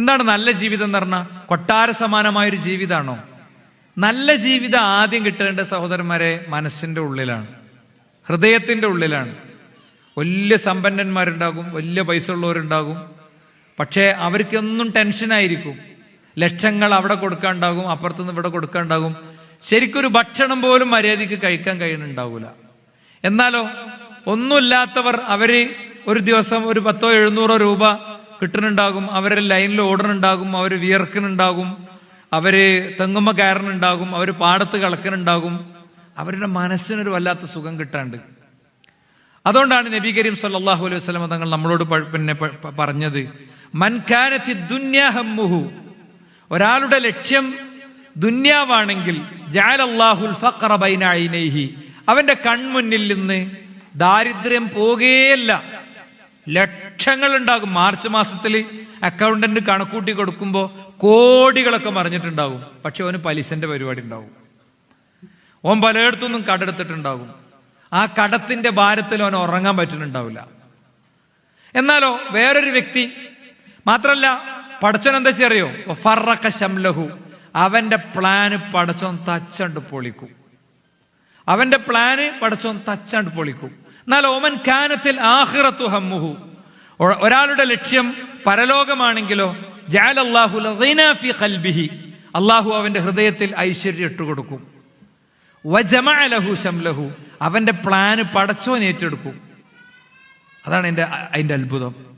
എന്താണ് നല്ല ജീവിതം എന്ന് പറഞ്ഞാൽ കൊട്ടാര സമാനമായൊരു ജീവിതമാണോ നല്ല ജീവിതം ആദ്യം കിട്ടേണ്ട സഹോദരന്മാരെ മനസ്സിന്റെ ഉള്ളിലാണ്. ഹൃദയത്തിന്റെ ഉള്ളിലാണ്. വലിയ സമ്പന്നന്മാരുണ്ടാകും വലിയ പൈസ ഉള്ളവരുണ്ടാകും പക്ഷേ അവർക്കൊന്നും ടെൻഷനായിരിക്കും ലക്ഷങ്ങൾ അവിടെ കൊടുക്കാണ്ടാകും അപ്പുറത്തുനിന്ന് ഇവിടെ കൊടുക്കാണ്ടാകും. ശരിക്കൊരു ഭക്ഷണം പോലും മര്യാദയ്ക്ക് കഴിക്കാൻ കഴിയുന്നുണ്ടാവൂല. എന്നാലോ ഒന്നുമില്ലാത്തവർ അവർ ഒരു ദിവസം ഒരു പത്തോ എഴുന്നൂറോ രൂപ കിട്ടുന്നുണ്ടാകും അവരെ ലൈനിൽ ഓടുന്നുണ്ടാകും അവർ വിയർക്കുന്നുണ്ടാകും അവർ തെങ്ങുമ്മ കയറുന്നുണ്ടാകും അവർ പാടത്ത് കളക്കുന്നുണ്ടാകും അവരുടെ മനസ്സിനൊരു വല്ലാത്ത സുഖം കിട്ടാണ്ട്. അതുകൊണ്ടാണ് നബി കരീം സല്ലാഹു അലൈഹി വസല്ലം തങ്ങൾ നമ്മളോട് പിന്നെ പറഞ്ഞത് മൻകാനത്തി ദുന്യാഹമ്മുഹു ഒരാളുടെ ലക്ഷ്യം ദുന്യാവാണെങ്കിൽ ജാലല്ലാഹുൽ ഫഖറ അവന്റെ കൺമുന്നിൽ നിന്ന് ദാരിദ്ര്യം പോകേയല്ല. ലക്ഷങ്ങൾ ഉണ്ടാകും മാർച്ച് മാസത്തിൽ അക്കൗണ്ടന്റ് കണക്കൂട്ടി കൊടുക്കുമ്പോൾ കോടികളൊക്കെ മറിഞ്ഞിട്ടുണ്ടാകും പക്ഷെ അവന് പലിശന്റെ പരിപാടി ഉണ്ടാവും. ഓൻ പലയിടത്തുനിന്നും കടെടുത്തിട്ടുണ്ടാകും. ആ കടത്തിന്റെ ഭാരത്തിൽ അവൻ ഉറങ്ങാൻ പറ്റുന്നുണ്ടാവില്ല. എന്നാലോ വേറൊരു വ്യക്തി മാത്രല്ല പടച്ചൻ എന്താ ചെറിയോ ഫറക്ക ശംലഹു. അവന്റെ പ്ലാന് പടച്ചോൻ തച്ചണ്ട് പൊളിക്കും. അവന്റെ പ്ലാന് പടച്ചോൻ തച്ചണ്ട് പൊളിക്കും. എന്നാൽ ഓമൻ കാനത്തിൽ ആഹിറത്തു ഹമ്മുഹു. ഒരാളുടെ ലക്ഷ്യം പരലോകമാണെങ്കിലോ ഫി ഖൽബിഹി. അള്ളാഹു അവന്റെ ഹൃദയത്തിൽ ഐശ്വര്യം ഇട്ടുകൊടുക്കും. വജമഅ ലഹു ശംലഹു. അവന്റെ പ്ലാന് പടച്ചോൻ ഏറ്റെടുക്കും. അതാണ് എന്റെ അതിന്റെ അത്ഭുതം.